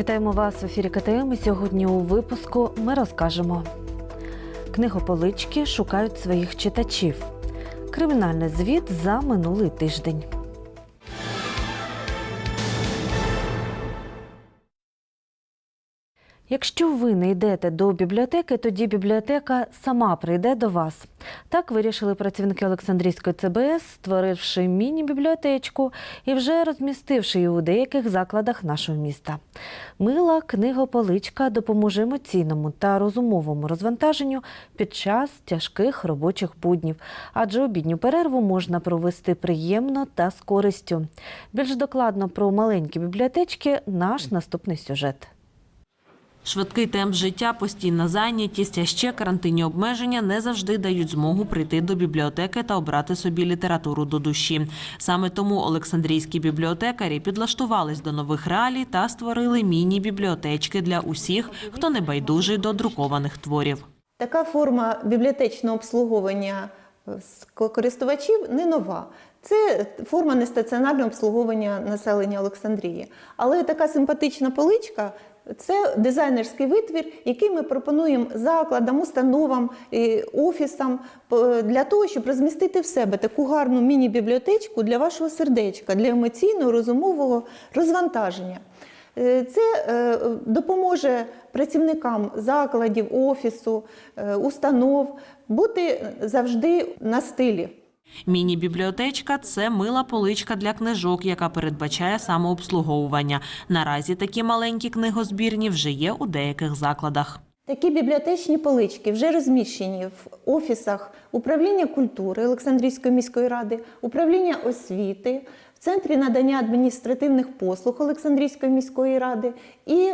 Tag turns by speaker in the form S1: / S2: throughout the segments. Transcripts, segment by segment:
S1: Вітаємо вас в ефірі КТМ. І Сьогодні у випуску ми розкажемо. Книгополички шукають своїх читачів. Кримінальний звіт за минулий тиждень. Якщо ви не йдете до бібліотеки, тоді бібліотека сама прийде до вас. Так вирішили працівники Олександрійської ЦБС, створивши міні-бібліотечку і вже розмістивши її у деяких закладах нашого міста. Мила книгополичка допоможе емоційному та розумовому розвантаженню під час тяжких робочих буднів, адже обідню перерву можна провести приємно та з користю. Більш докладно про маленькі бібліотечки наш наступний сюжет.
S2: Швидкий темп життя, постійна зайнятість, а ще карантинні обмеження не завжди дають змогу прийти до бібліотеки та обрати собі літературу до душі. Саме тому Олександрійські бібліотекарі підлаштувались до нових реалій та створили міні-бібліотечки для усіх, хто не байдужий до друкованих творів.
S3: Така форма бібліотечного обслуговування користувачів не нова. Це форма нестаціонарного обслуговування населення Олександрії. Але така симпатична поличка це дизайнерський витвір, який ми пропонуємо закладам, установам, офісам для того, щоб розмістити в себе таку гарну міні-бібліотечку для вашого сердечка, для емоційного, розумового розвантаження. Е, Це е, допоможе працівникам закладів, офісу, е, установ бути завжди на стилі.
S2: Міні-бібліотечка це мила поличка для книжок, яка передбачає самообслуговування. Наразі такі маленькі книгозбірні вже є у деяких закладах.
S3: Такі бібліотечні полички вже розміщені в офісах управління культури Олександрійської міської ради, управління освіти, в центрі надання адміністративних послуг Олександрійської міської ради і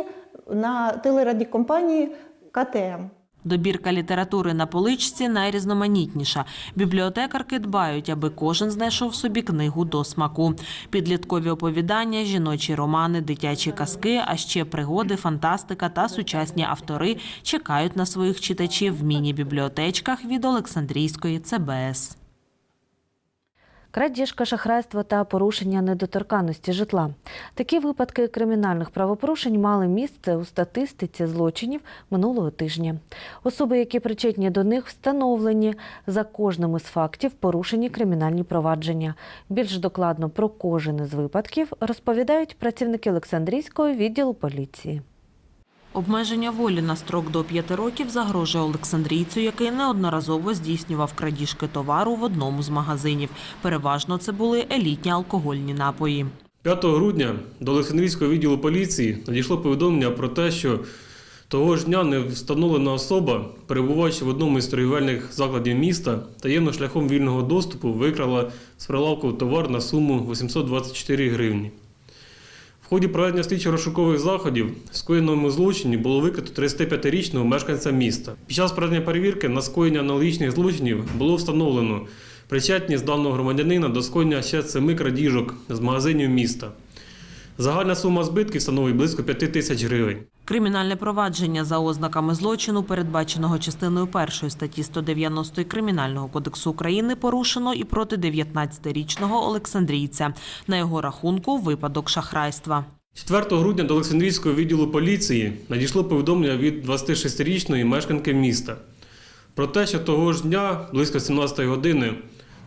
S3: на телерадіокомпанії КТМ.
S2: Добірка літератури на поличці найрізноманітніша. Бібліотекарки дбають, аби кожен знайшов собі книгу до смаку. Підліткові оповідання, жіночі романи, дитячі казки, а ще пригоди, фантастика та сучасні автори чекають на своїх читачів в міні-бібліотечках від Олександрійської ЦБС.
S1: Крадіжка, шахрайство та порушення недоторканності житла. Такі випадки кримінальних правопорушень мали місце у статистиці злочинів минулого тижня. Особи, які причетні до них, встановлені за кожним із фактів порушені кримінальні провадження. Більш докладно про кожен із випадків розповідають працівники Олександрійського відділу поліції.
S2: Обмеження волі на строк до п'яти років загрожує Олександрійцю, який неодноразово здійснював крадіжки товару в одному з магазинів. Переважно це були елітні алкогольні напої.
S4: 5 грудня до Олександрійського відділу поліції надійшло повідомлення про те, що того ж дня невстановлена особа, перебуваючи в одному із торгівельних закладів міста, таємно шляхом вільного доступу викрала з прилавку товар на суму 824 гривні. В ході проведення слідчо-розшукових заходів скоєному злочині було викрито 35-річного мешканця міста. Під час проведення перевірки на скоєння аналогічних злочинів було встановлено причетність даного громадянина до скоєння ще семи крадіжок з магазинів міста. Загальна сума збитків становить близько 5 тисяч гривень.
S2: Кримінальне провадження за ознаками злочину, передбаченого частиною першої статті 190 Кримінального кодексу України, порушено і проти 19-річного Олександрійця. На його рахунку випадок шахрайства.
S4: 4 грудня до Олександрійського відділу поліції надійшло повідомлення від 26-річної мешканки міста про те, що того ж дня, близько 17 години,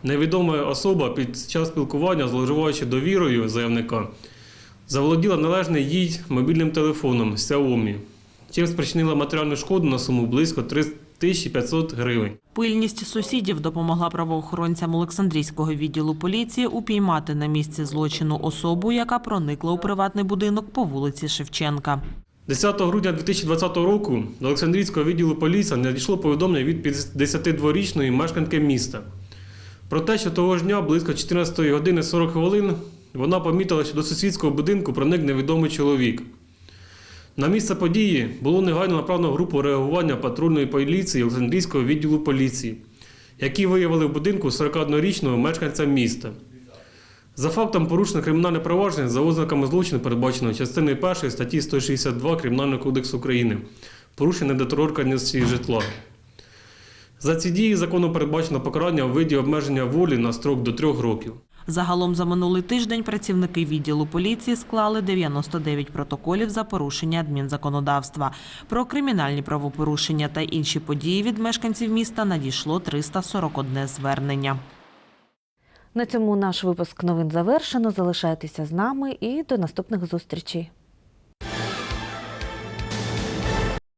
S4: невідома особа під час спілкування, зловживаючи довірою заявника, заволоділа належний їй мобільним телефоном Xiaomi, чим спричинила матеріальну шкоду на суму близько 3500 гривень.
S2: Пильність сусідів допомогла правоохоронцям Олександрійського відділу поліції упіймати на місці злочину особу, яка проникла у приватний будинок по вулиці Шевченка.
S4: 10 грудня 2020 року до Олександрійського відділу поліції надійшло повідомлення від 52-річної мешканки міста про те, що того ж дня близько 14 години 40 хвилин вона помітила, що до сусідського будинку проник невідомий чоловік. На місце події було негайно направлено групу реагування патрульної поліції Олександрійського відділу поліції, які виявили в будинку 41-річного мешканця міста. За фактом порушено кримінальне провадження за ознаками злочину, передбаченого частиною 1 статті 162 Кримінального кодексу України, порушення недоторканності житла. За ці дії законом передбачено покарання у виді обмеження волі на строк до трьох років.
S2: Загалом за минулий тиждень працівники відділу поліції склали 99 протоколів за порушення адмінзаконодавства. Про кримінальні правопорушення та інші події від мешканців міста надійшло 341 звернення.
S1: На цьому наш випуск новин завершено. Залишайтеся з нами і до наступних зустрічей.